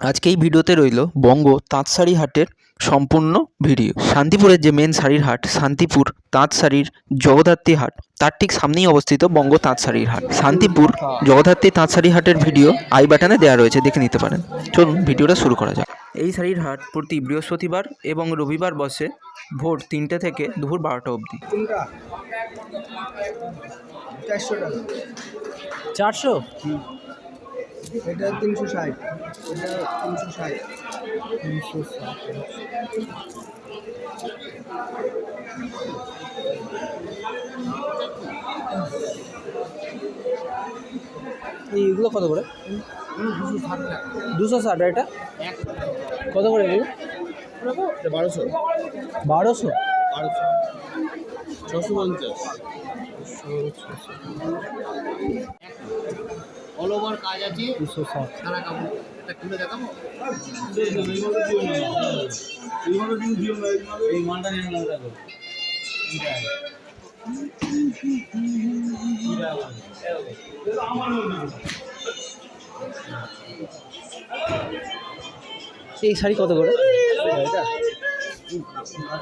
আজকে এই ভিডিওতে রইল বঙ্গ তাঁত শাড়ি হাটের সম্পূর্ণ ভিডিও। শান্তিপুরের যে মেন শাড়ির হাট শান্তিপুর তাঁত শাড়ির জগদ্ধাত্রী হাট তার ঠিক সামনেই অবস্থিত বঙ্গ তাঁত শাড়ির হাট। শান্তিপুর জগদ্ধাত্রী তাঁত শাড়ি হাটের ভিডিও আই বাটনে দেওয়া রয়েছে দেখে নিতে পারেন। চলুন ভিডিওটা শুরু করা যাক। এই শাড়ির হাট প্রতি বৃহস্পতিবার এবং রবিবার বসে ভোর তিনটে থেকে দুপুর বারোটা অবধি। চারশো? এটা তিনশো ষাট। এটা তিনশো ষাট। তিনশো ষাট এইগুলো কত করে? দুশো ষাট টাকা দুশো ষাট এটা? কত করে এগুলো? বারোশো। বারোশো? বারোশো। ছশো পঞ্চাশ। অল ওভার কাজ আছে। দুশো ষাট সারা কাপড় এটা খুলে দেখাবো? এই মালটা নিয়ে দেখো। এই শাড়ি কত করে?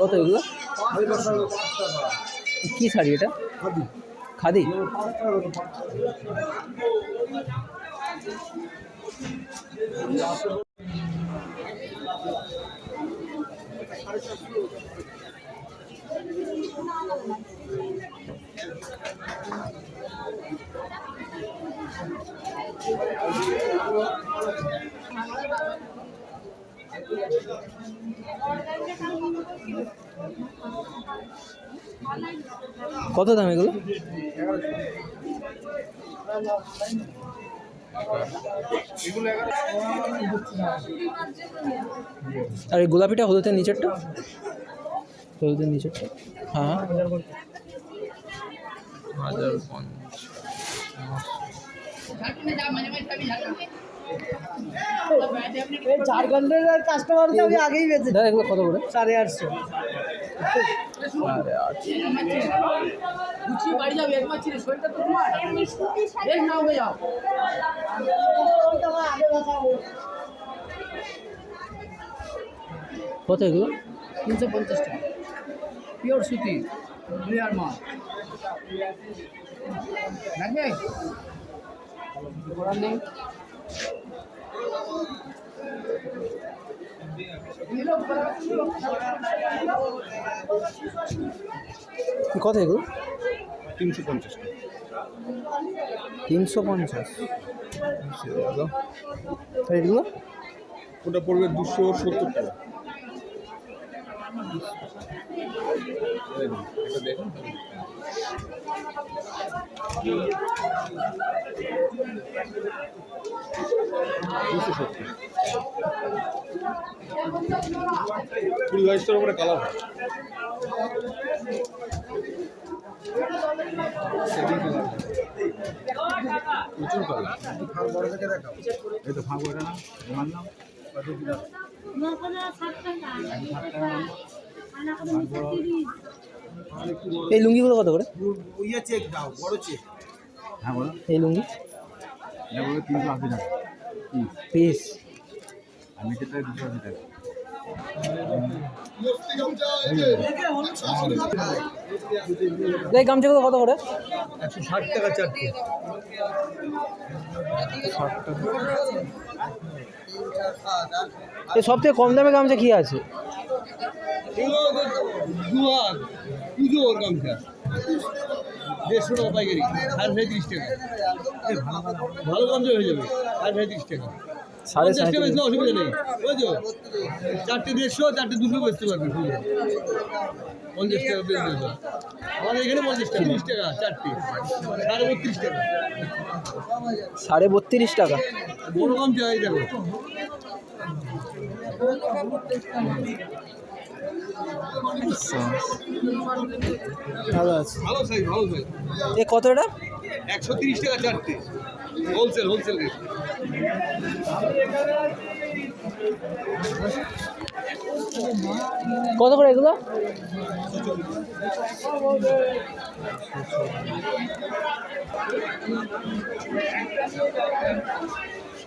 কত এগুলো? কি শাড়ি এটা? খাদি কত দাম এগুলো? আর এই গোলাপিটা হলুদের নিচেরটা? হলুদের নিচেরটা? হ্যাঁ। হাজার ঝাড়খণ্ডের কাস্টমার তো আমি আগেই বেঁচে এগুলো কত করে? সাড়ে আটশো। গুছিয়ে বাড়ি যাবে একবার ছিল শরীরটা তো তোমার বেশ নাও হয়ে যাও কত এগুলো? তিনশো পঞ্চাশ টাকা। পিওর সুতি। লেয়ার মাল লাগবে করার নেই কত এগুলো? তিনশো পঞ্চাশ তিনশো পঞ্চাশ। এগুলো? ওটা পড়বে দুশো সত্তর টাকা। এটা দেখুন দুশো সত্তর কুড়ি বাইশটার উপরে কালার হয় প্রচুর কালার বড় এই তো ফাঁক ওটা না মানলাম কত এই লুঙ্গিগুলো কত করে? ইয়ে চেক দাও বড় চেক হ্যাঁ বলো। এই লুঙ্গি? এটা বলো তিনশো আশি টাকা। পিস। আমি এটা দুশো আশি টাকা। এই গামছাগুলো কত করে? একশো ষাট টাকা চারটে সব থেকে কম দামে গামছা কি আছে? দুয়ার পুজোর গামছা। দেড়শো টাকা পাইকারি সাড়ে সাঁত্রিশ টাকা। ভালো গামছা হয়ে যাবে সাড়ে সাঁত্রিশ টাকা। সাড়ে বেচলে অসুবিধা নেই। বুঝছ? চারটে দেড়শো চারটে দুশো বেচতে পারবে পঞ্চাশ টাকা বেচতে আমাদের এখানে পঞ্চাশ টাকা তিরিশ টাকা চারটে। সাড়ে বত্রিশ টাকা। সাড়ে বত্রিশ টাকা। দেখো। ভালো আছে। ভালো সাইজ ভালো সাইজ। এ কত এটা? একশো তিরিশ টাকা চারটে। Wholesale wholesale rate. কত করে এগুলো?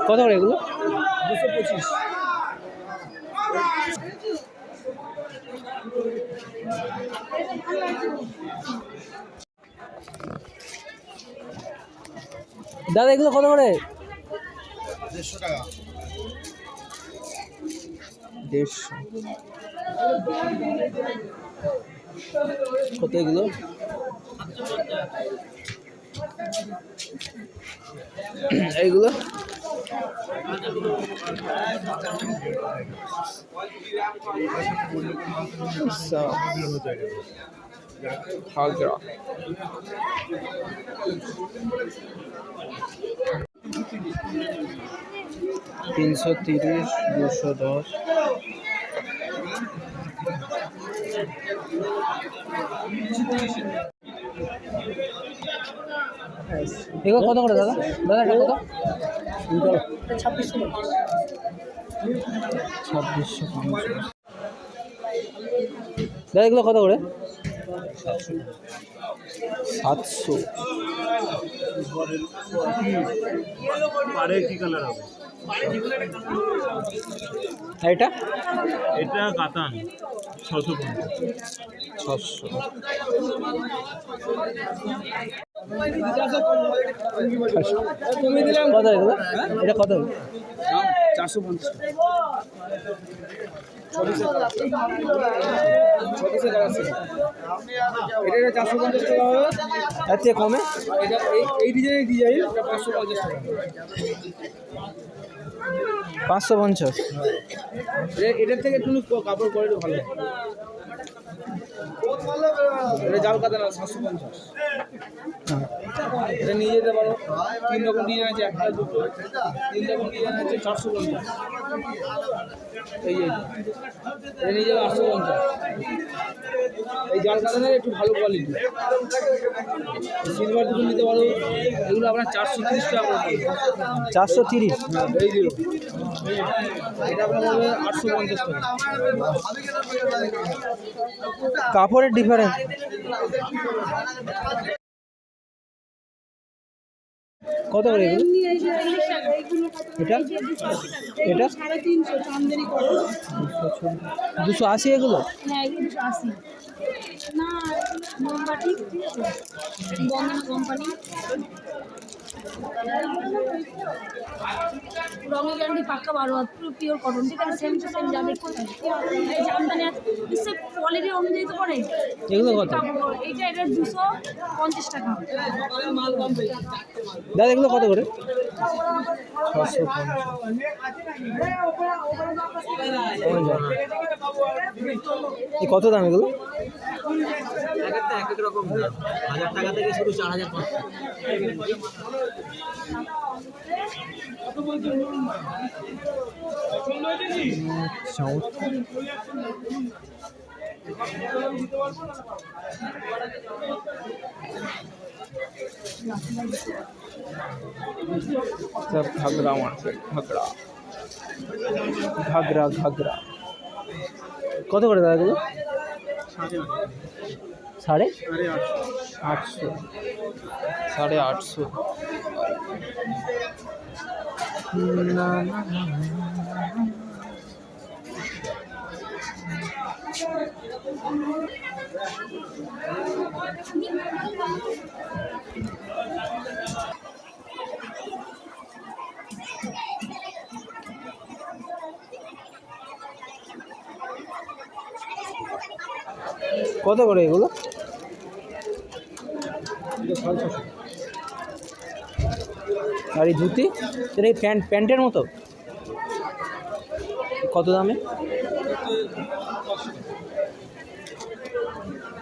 কত করে এগুলো? দুশো পঁচিশ। দাদা এগুলো কত করে? দেড়শো টাকা। দেড়শো। কত এগুলো? এইগুলো আচ্ছা। ঘাগরা তিনশো তিরিশ দুশো দশ এগুলো কত করে দাদা? দাদা এটা কত? ছাব্বিশশো ছাব্বিশশো দাদা এগুলো কত করে? সাতশো। পারে কি কালার হবে এটা? এটা কাতান ছশো ছশো। কত এগুলো এটা কত চারশো পঞ্চাশ। তার চেয়ে কমে এই এই ডিজাইনের ডিজাইন পাঁচশো পঞ্চাশ। টাকা পাঁচশো পঞ্চাশ এটার থেকে একটু কাপড় কোয়ালিটি ভালো। এটা জাল কাতা না সাতশো পঞ্চাশ। এটা নিয়ে যেতে পারো। তিন রকম ডিজাইন আছে একটা দুটো। তিন রকম ডিজাইন আছে চারশো পঞ্চাশ। এই যে এটা। নিয়ে যাবে আটশো পঞ্চাশ। এই জাল কাতানের একটু ভালো কোয়ালিটি সিলভার দুটো নিতে পারো। এগুলো আপনার চারশো তিরিশ টাকা চারশো তিরিশ? হ্যাঁ এই দিল এটা আপনার আটশো পঞ্চাশ টাকা। কাপড়ের ডিফারেন্স কত করে? এটা? এটা? দুশো আশি এগুলো হ্যাঁ পাক্কা বারো পিওর কটন ঠিক আছে কোয়ালিটি অনুযায়ী তো করে এগুলো কত? এইটা এটা দুশো পঞ্চাশ টাকা। দাদা এগুলো কত করে? এই কত দাম এগুলো? চমৎকার सब घाघरा मार्केट घाघरा ঘাগরা ঘাগরা কত করে দাদা এগুলো সাড়ে আটশো সাড়ে আটশো না কত করে এগুলো? আর এই ধুতি? এই প্যান্ট প্যান্টের মতো? কত দামে?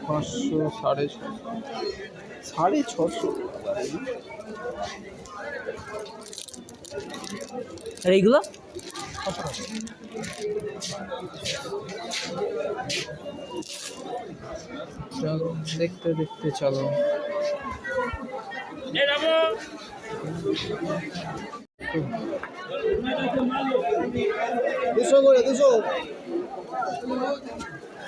পাঁচশো সাড়ে ছশো সাড়ে ছশো। আর এইগুলো? চলো দেখতে দেখতে চলো। দুশো করে দুশো।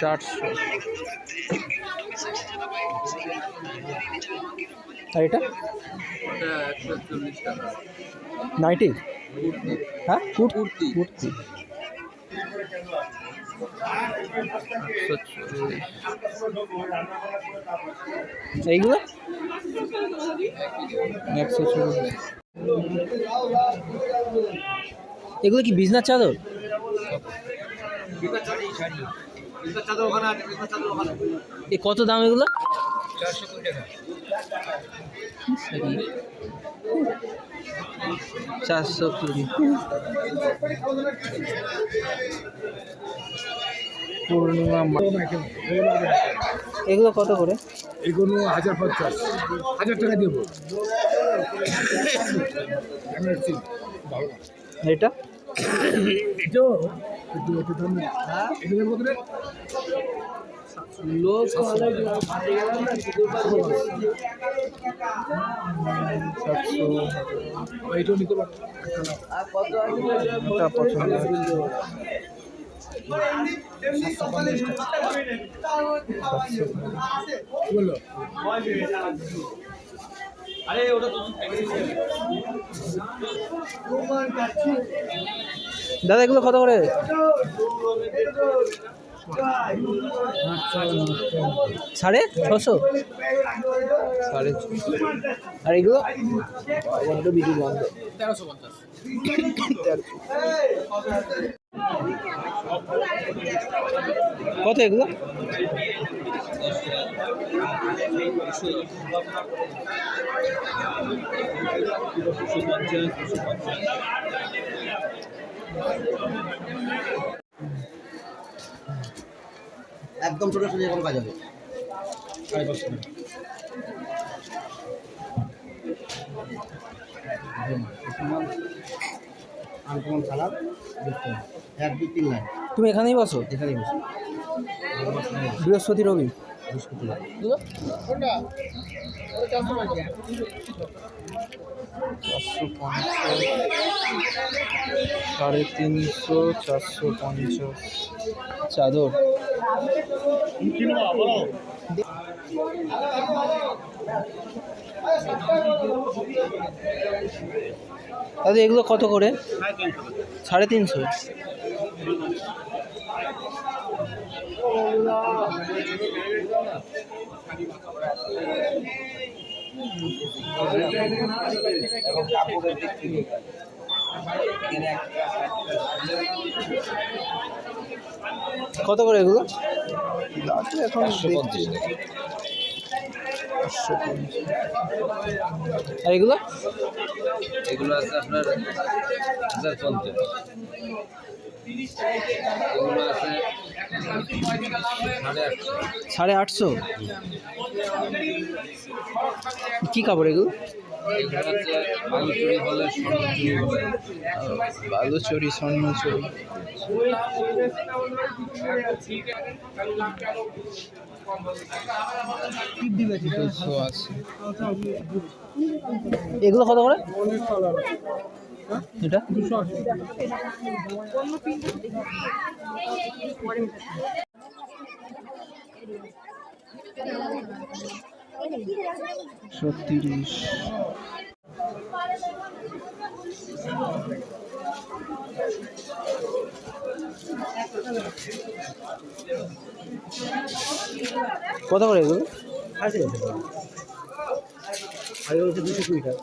চারশো। আর এটা? নাইটি হ্যাঁ? কুট কুর্তি। কুর্তি। এইগুলো? একশো চল্লিশ। এগুলো কি বিজনার চাদর? এ কত দাম এগুলো? চারশো কুড়ি। পূর্ণিমা এগুলো কত করে? এগুলো হাজার পঞ্চাশ। হাজার টাকা দেবো। এটা? এটা দেবো কত রে? লোক এইটাও নিতে পারো এটা পছন্দ কি বলল দাদা এগুলো কত করে? সাড়ে ছশো? সাড়ে আর এগুলো? বন্ধ বিদ্যুৎ বন্ধ তেরোশো পঞ্চাশ। কত এগুলো? একদম ছোটো ছোটো এরকম কাজ হবে। আনকমন কালার দেখতে এক দুই তিন লাইন। তুমি এখানেই বসো? এখানেই বসো। বৃহস্পতি রবি। সাড়ে তিনশো চারশো পঞ্চাশ চাদর। দাদা এগুলো কত করে? সাড়ে তিনশো। কত করে এগুলো? এখন। আর এগুলো? এগুলো আছে আপনার হাজার পঞ্চাশ। এগুলো আছে সাড়ে আটশো? কি কাপড় এগুলো? বলে স্বর্ণচরি দুশো আশি এগুলো কত করে? এটা ছত্রিশ। কত করে এগুলো? দুশো কুড়ি টাকা।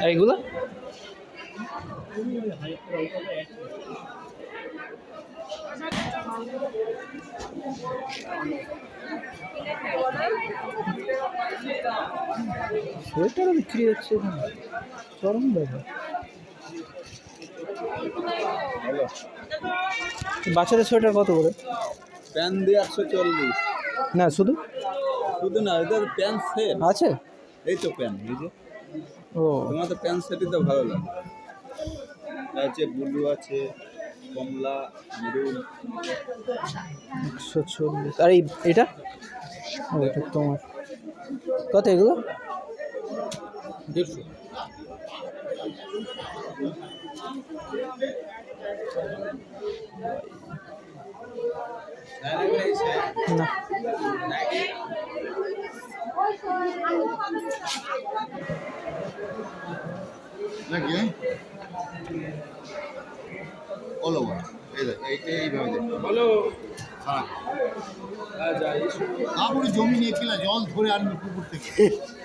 আর এইগুলো সোয়েটারও বিক্রি হচ্ছে এখানে। চরম ব্যাপার। বাচ্চাদের সোয়েটার কত করে? প্যান দিয়ে একশো চল্লিশ। না শুধু? শুধু না এদের প্যান সেট। আছে? এই তো প্যান এই যে। ও। তোমার তো প্যান সেটই তো ভালো লাগে। আছে ব্লু আছে কমলা মেরুন। একশো চল্লিশ। আর এই এটা? ও এটা তোমার। কত এগুলো? দেড়শো। না। নাকি? অল ওভার তারপরে জমি নিয়ে কিনা জল ধরে আনবে পুকুর থেকে।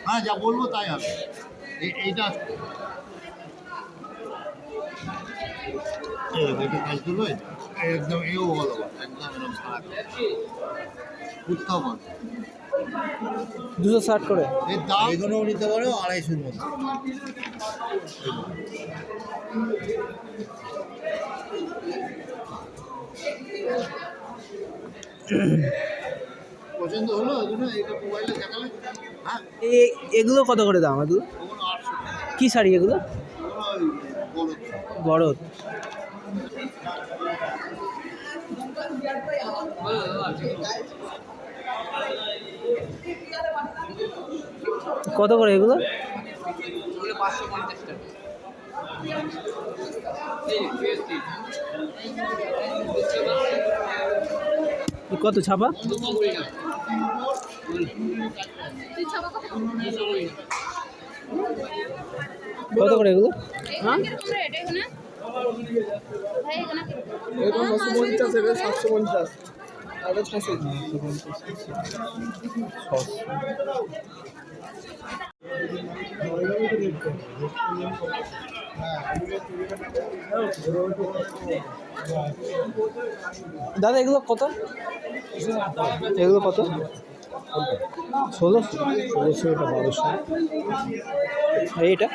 হ্যাঁ যা বলব তাই হবে। এই- এইটা এটা কাজ তুলবে একদম এও ওভার একদম এরকম সারা উত্থাপন দুশো ষাট করে। এগুলোও নিতে পারো আড়াইশোর মধ্যে পছন্দ হলো? এগুলো এটা মোবাইলে দেখালে? হ্যাঁ। এ- এগুলো কত করে দাম এগুলো? কি শাড়ি এগুলো? বড় গরদ কত করে এগুলো? কত ছাপা? কত করে এগুলো? নশো পঞ্চাশ। এটা সাতশো পঞ্চাশ। ছশো দাদা এগুলো কত? এগুলো কত? ষোলোশো। ষোলোশো এটা বারোশো। আর এটা?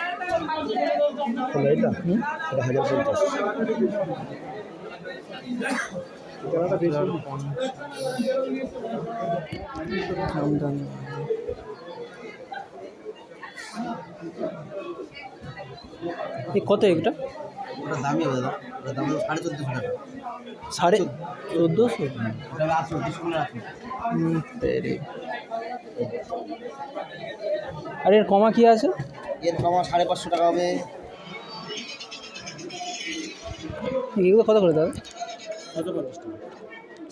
এটা হাজার পঞ্চাশ। আমদানি কত এটা ওটা দামি দাদা ওটা দাম সাড়ে চোদ্দোশো টাকা। সাড়ে। আর এর কমা কি আছে? এর কমা সাড়ে পাঁচশো টাকা হবে। এগুলো কত করে দাদা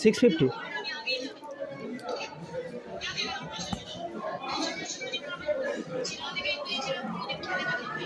সিক্স ফিফটি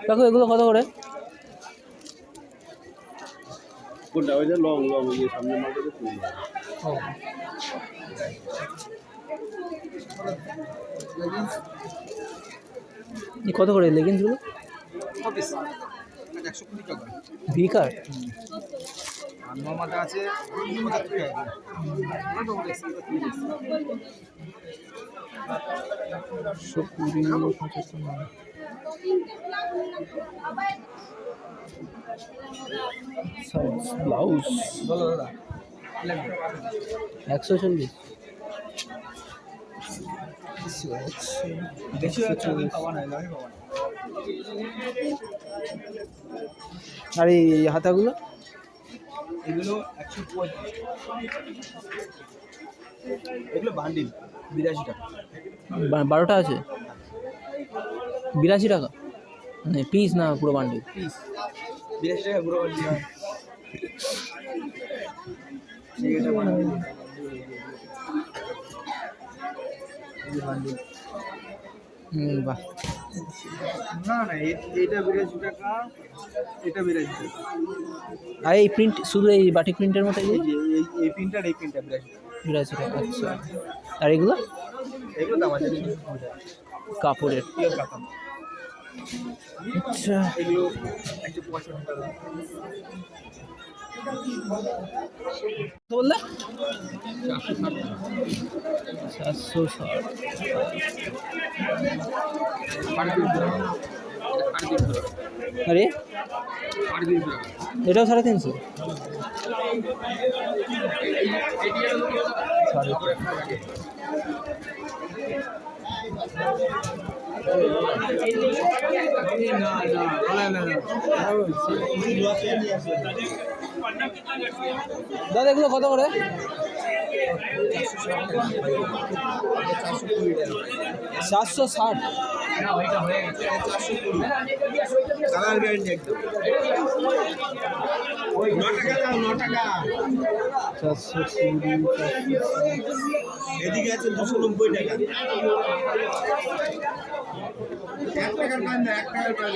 দেখো এগুলো কত করে? কোনটা? ওই যে লং লং ওই সামনে মালটা ফুল ও। কত করে লেগিংসগুলো একশো কুড়ি টাকা ভি কার আর নর্মালটা আছে টাকা ব্লাউজ বলো দাদা একশো চল্লিশ। আর এই হাতাগুলো? এগুলো একশো পঁয়ত্রিশ। এগুলো বান্ডিল বিরাশি টাকা। বারোটা আছে? বিরাশি টাকা। মানে পিস না পুরো বান্ডিল পিস বিরাশি টাকা পুরো বান্ডিল বাহ। না না এটা বিরাশি টাকা এটা বিরাশি টাকা। আর এই প্রিন্ট শুধু এই বাটিক প্রিন্টের মতো এই এই বিরাশি টাকা। বিরাশি টাকা আচ্ছা। আর এগুলো? এগুলো দাম আছে কাপড়ের আচ্ছা। বললে? ষাট। আরে? এটাও সাড়ে তিনশো? সাড়ে দাদা এগুলো কত করে? চারশো ষাট। কালার গ্যারেন্টি একদম। চারশো কুড়ি এদিকে আছে দুশো নব্বই টাকা এক টাকার পান এক টাকার পান